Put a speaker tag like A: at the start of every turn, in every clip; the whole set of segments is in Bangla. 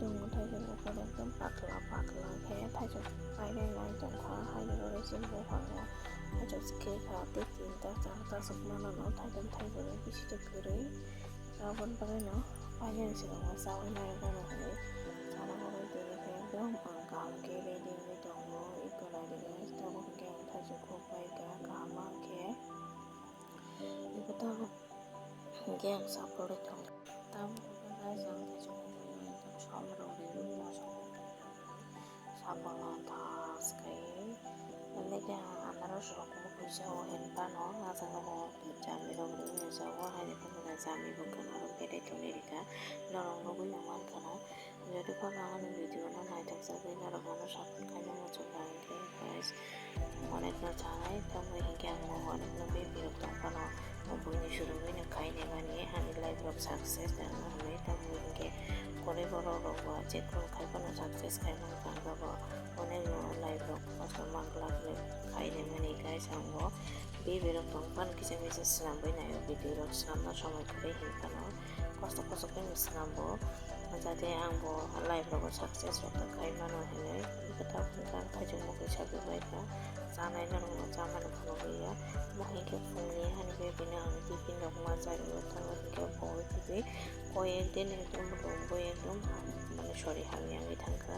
A: 대중은 그는 끈박으로 박으로 태조 빨래 라이던 과하여로 신부 황야 태조 스킬 가득 인다 장다 속만으로 태전 태조를 비시도 그리 여분 버리노 빨년 시간과 싸울 날가는 그리 자랑하고 되게 배경 방가 함께 레딩이 동무 이끌어리는 스타고 함께 태조 고파이가 가만게 이보다 함께 사포를 통 다음 부분에서 ha ne kuma na jami bu kana ro pere to ne rika lorong no bu yaman kana যদি ko ba ne video no nai tak sa de na ro no sa kan no mo chuka ke guys অনেক না চাই তবে হিংকে আমি অনেক না বে বিরক্ত কানো বইনি শুরু হইনে খাইনে বানিয়ে আমি লাইফ রক সাকসেস জানো আমি তবে হিংকে করে বড় রোগ আছে কোন খাইবানো সাকসেস খাইবানো কাঙ্গাবো অনেক লাইফ রক কষ্ট মাক লাগলে খাইনে মানে গাইস আঙ্গো বে বিরক্ত পান কিছু মিছে স্নাম বইনায় ভিডিও রক স্নামনা সময় করে হিংকানো কষ্ট কষ্ট করে স্নামবো जाहाथे आंबो लाइफआवबो साक्सेस रक्ता खायमानो होनो खोथा बुंगा खायजों मखै साबिबायगा जानाय नांगौ जामानो खालामबोया महिंखे फुंनि हानि बेबिनो आं टिफिन रक मा जायो थाङो हिंखे बय बिबि 거에 냉동으로 뭐에 좀 মানে সরি আমি আগে থাকা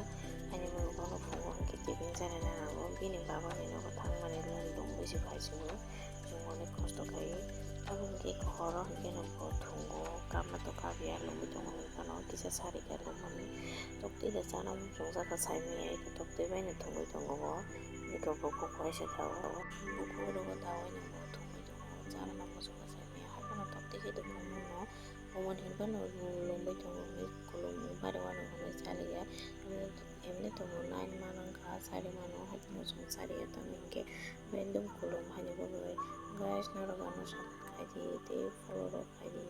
A: 아니 뭐 কোনো ফোন হকে কি বিনজারে না ও বিনি বাবা নি নগো থাং মানে লোন দং বেশি পাইছো জং অনেক কষ্ট খাই তখন কি ঘর হকে নগো থুঙ্গো কামা তো কাবি আর লোক দং কেন কিসে সারি কেন মানে তক্তি দে জানাম জং জাকা সাই মি এই তো তক্তি বাইনে থুঙ্গো দঙ্গো গো নিকো বকো কইছে থাও বকো লগো দাও নি মো থুঙ্গো দঙ্গো জানা না মজা সাই মি আর কোনো তক্তি কে দঙ্গো নো mi kulum bari wano mo sari ya এমনি তো নাইন মানং খা সারি মানো হাতি মসং সারি ke bendum kulum hanya babai guys naro gano sab kaji te follow ro kaji